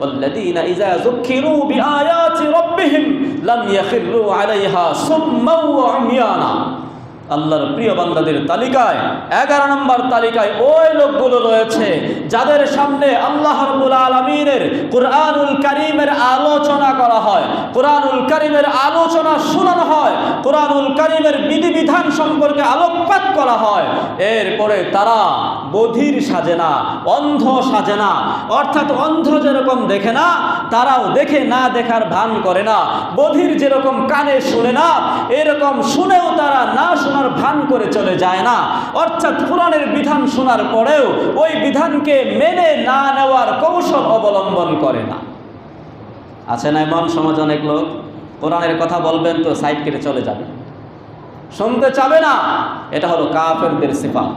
والذين إذا ذكروا بآيات ربهم لم يخروا عليها سما وعميانا আল্লাহর প্রিয় বান্দাদের তালিকায় এগারো নম্বর তালিকায় ওই লোকগুলো রয়েছে যাদের সামনে আল্লাহ রবুল আলমিনের কোরআনুল করিমের আলোচনা করা হয় কোরআনুল করিমের আলোচনা শোনানো হয়, কোরআনুল করিমের বিধিবিধান সম্পর্কে আলোকপাত করা হয়। এরপরে তারা বধির সাজে না, অন্ধ সাজে না, অর্থাৎ অন্ধ যেরকম দেখে না, তারাও দেখে না দেখার ভান করে না, বধির যেরকম কানে শুনে না, এরকম শুনেও তারা না শোনার ভান করে চলে যায় না। অর্থাৎ কোরআনের বিধান শোনার পরেও ওই বিধানকে মেনে না নেওয়ার কৌশল অবলম্বন করে না। আছে না এমন? সমাজ অনেক লোক কোরআনের কথা বলবেন তো সাইড কেটে চলে যাবে। শুনতে চাবে না? এটা হলো কাফেরদের সিফাত।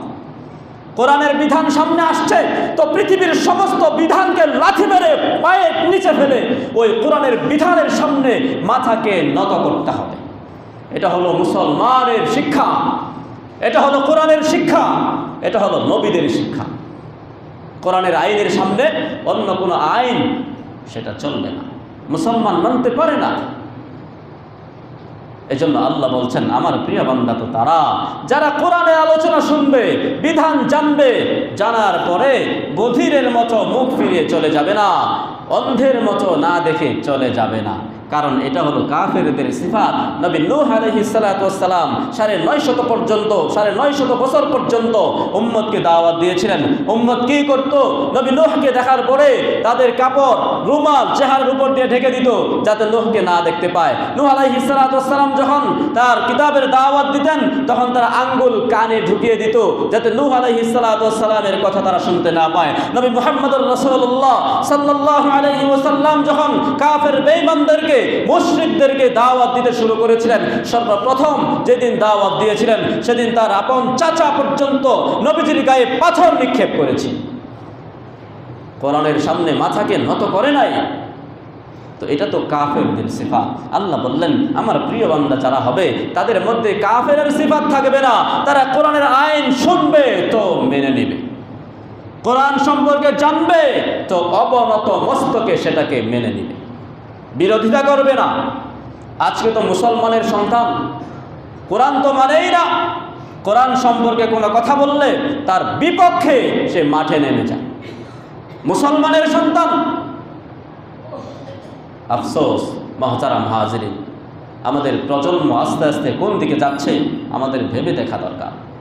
কোরআনের বিধান সামনে আসছে, তো পৃথিবীর সমস্ত বিধানকে লাথি মেরে পায়ে নিচে ফেলে ওই কোরআনের বিধানের সামনে মাথাকে নত করতে হবে। এটা হলো মুসলমানের শিক্ষা। এটা হলো কোরআনের শিক্ষা। এটা হলো নবীদের শিক্ষা। কোরআনের আইনের সামনে অন্য কোনো আইন, সেটা চলবে না। মুসলমান মানতে পারে না। এই জন্য আল্লাহ বলছেন, আমার প্রিয় বান্দা তো তারা, যারা কোরআনে আলোচনা শুনবে, বিধান জানবে, জানার পরে বধিরের মতো মুখ ফিরিয়ে চলে যাবে না। অন্ধের মতো না দেখে চলে যাবে না। কারণ এটা হলো কাফেরদের সিফাত। নবী নূহ ওয়াসসালাম সাড়ে নয় শত পর্যন্ত, সাড়ে নয় শত বছর পর্যন্ত উম্মতকে দাওয়াত দিয়েছিলেন। উম্মত কি করত? নবী নূহকে দেখার পরে তাদের কাপড়, রুমাল, চেহারার উপর দিয়ে ঢেকে দিত, যাতে নূহকে না দেখতে পায়। নূহ ওয়াসসালাম যখন তার কিতাবের দাওয়াত দিতেন, তখন তারা আঙ্গুল কানে ঢুকিয়ে দিত, যাতে নূহ ওয়াসসালামের কথা তারা শুনতে না পায়। নবী মুহাম্মদুর রাসূলুল্লাহ সাল্লাল্লাহু ওয়াসাল্লাম যখন কাফের বেঈমানদেরকে, মুশরিকদেরকে দাওয়াত দিতে শুরু করেছিলেন, সর্বপ্রথম যেদিন দাওয়াত দিয়েছিলেন, সেদিন তার আপন চাচা পর্যন্ত নবীজির গায়ে পাথর নিক্ষেপ করেছে। কোরআনের সামনে মাথাকে নত করে নাই। তো এটা তো কাফেরদের সিফাত। আল্লাহ বললেন, আমার প্রিয় বান্দা যারা হবে, তাদের মধ্যে কাফেরের সিফাত থাকবে না। তারা কোরআনের আইন শুনবে তো মেনে নেবে। কোরআন সম্পর্কে জানবে, তো অবনত মস্তকে সেটাকে মেনে নেবে। বিরোধিতা করবে না। আজকে তো মুসলমানের সন্তান। কোরআন তো মানেই না। কোরআন সম্পর্কে কোনো কথা বললে তার বিপক্ষে সে মাঠে নেমে যায়। মুসলমানের সন্তান। আফসোস, মহতারাম হাজরিন, আমাদের প্রজন্ম আস্তে আস্তে কোন দিকে যাচ্ছে আমাদের ভেবে দেখা দরকার।